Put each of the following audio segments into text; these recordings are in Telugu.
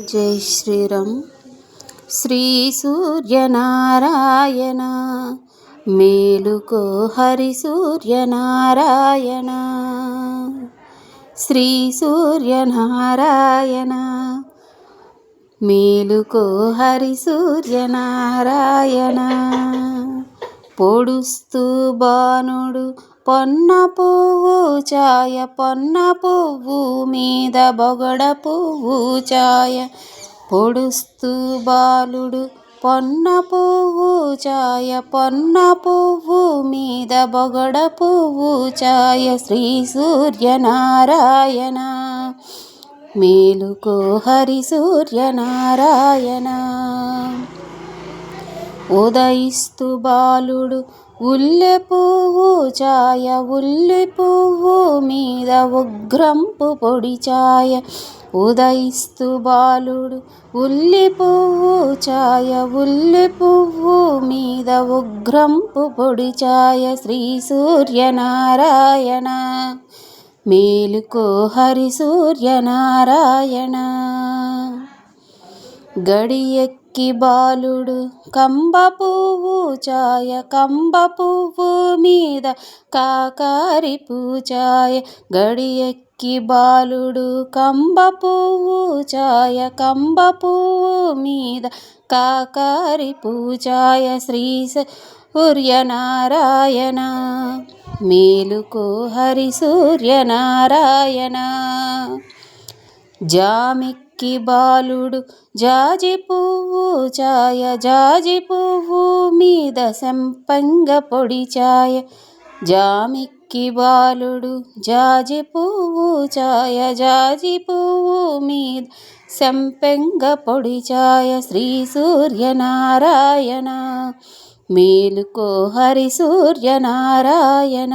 జై శ్రీరామ్. శ్రీ సూర్యనారాయణ మేలుకో హరి సూర్యనారాయణ. శ్రీ సూర్యనారాయణ మేలుకో హరి సూర్యనారాయణ. పొడుస్తూ బాణుడు పొన్న పువ్వు చాయ పొన్న పువ్వు మీద బొగడ పువ్వు చాయ. పొడుస్తూ బాలుడు పొన్న పువ్వు చాయ పొన్న పువ్వు మీద బొగడ పువ్వు చాయ. శ్రీ సూర్యనారాయణ మేలుకో హరి సూర్యనారాయణ. ఉదయిస్తు బాలుడు ఉల్లె పువ్వు ఛాయ ఉల్లి పువ్వు మీద ఉగ్రంపు పొడి ఛాయ. ఉదయిస్తు బాలుడు ఉల్లి పువ్వు ఛాయ ఉల్లి పువ్వు మీద ఉగ్రంపు పొడి ఛాయ. శ్రీ సూర్యనారాయణ మేలుకో హరి సూర్యనారాయణ. గడియెక్కి బాలుడు కంబ పువ్వు చాయ కంబ పువ్వు మీద కాకారి పూచాయ. గడియెక్కి బాలుడు కంబ పువ్వు చాయ కంబ పువ్వు మీద కాకారి పూచాయ. శ్రీ సూర్యనారాయణ మేలుకో హరి సూర్యనారాయణ జామిక్కి బాలుడు జాజి పువ్వు ఛాయ జాజి పువ్వు మీద సంపంగ పొడి ఛాయ జామిక్కి బాలుడు జాజి పువ్వు ఛాయ జాజి పువ్వు మీద సంపెంగ పొడి ఛాయ శ్రీ సూర్యనారాయణ మేలుకో హరి సూర్యనారాయణ.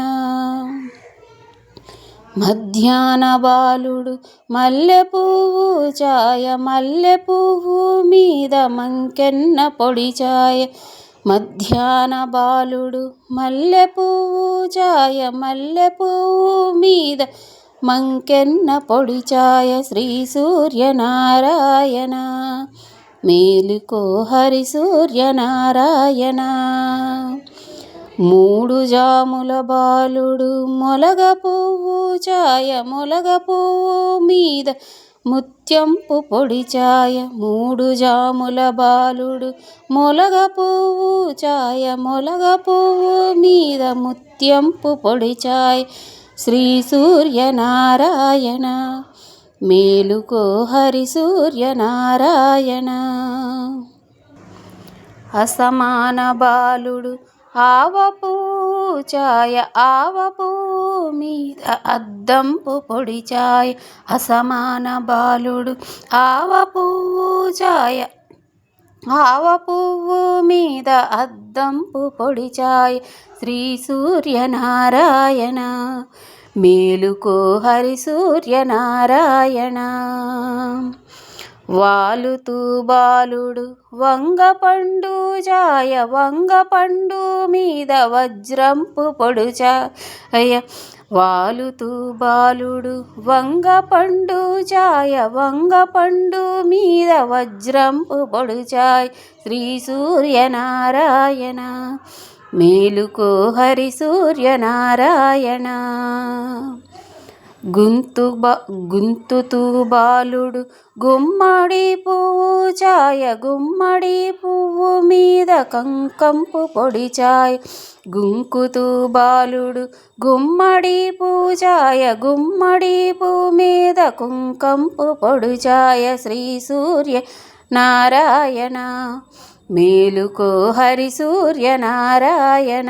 మధ్యాహ్న బాలుడు మల్లె పువ్వు ఛాయ మల్లె పువ్వు మీద మంకెన్న పొడి ఛాయ మధ్యాహ్న బాలుడు మల్లె పువ్వు ఛాయ మల్లె పువ్వు మీద మంకెన్న పొడి ఛాయ శ్రీ సూర్యనారాయణ మేలుకో హరి సూర్యనారాయణ. మూడు జాముల బాలుడు మొలగ పువ్వు ఛాయ మొలగ పువ్వు మీద ముత్యంపు పొడి ఛాయ మూడు జాముల బాలుడు మొలగ పువ్వు ఛాయ మొలగ పువ్వు మీద ముత్యంపు పొడి ఛాయ శ్రీ సూర్యనారాయణ మేలుకో హరి సూర్యనారాయణ అసమాన బాలుడు ఆవ ఛాయ ఆవ మీద అద్దంపు పొడి ఛాయ అసమాన బాలుడు ఆవ ఛాయ ఆవ పువ్వు మీద అద్దంపు పొడి ఛాయ శ్రీ సూర్యనారాయణ మేలుకో హరి సూర్యనారాయణ. వాలుతూ బాలుడు వంగ పండు జాయ వంగ పండు మీద వజ్రంపు పొడుచాయ వాలుతూ బాలుడు వంగ పండు జాయ వంగ పండు మీద వజ్రంపు పొడుచాయ్. శ్రీ సూర్యనారాయణ మేలుకో హరి సూర్యనారాయణ. గుంతు గుంతుతూ బాలుడు గుమ్మడి పువ్వు ఛాయ గుమ్మడి పువ్వు మీద కంకంపు పొడి ఛాయ గుంకుతూ బాలుడు గుమ్మడి పూజాయ గుమ్మడి పువ్వు మీద కుంకంపు పొడి ఛాయ శ్రీ సూర్య నారాయణ మేలుకో హరి సూర్య నారాయణ.